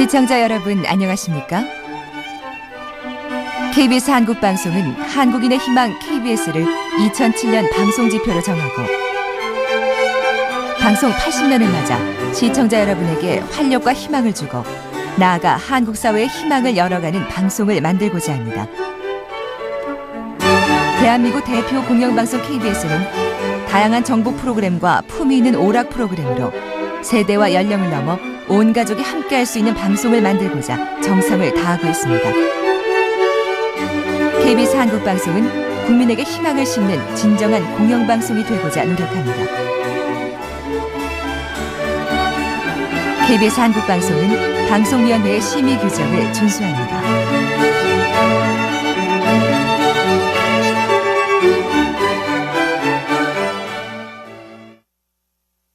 시청자 여러분 안녕하십니까? KBS 한국방송은 한국인의 희망 KBS를 2007년 방송지표로 정하고 방송 80년을 맞아 시청자 여러분에게 활력과 희망을 주고 나아가 한국 사회의 희망을 열어가는 방송을 만들고자 합니다. 대한민국 대표 공영방송 KBS는 다양한 정보 프로그램과 품위 있는 오락 프로그램으로 세대와 연령을 넘어 온 가족이 함께 할 수 있는 방송을 만들고자 정성을 다하고 있습니다. KBS 한국방송은 국민에게 희망을 심는 진정한 공영방송이 되고자 노력합니다. KBS 한국방송은 방송위원회의 심의 규정을 준수합니다.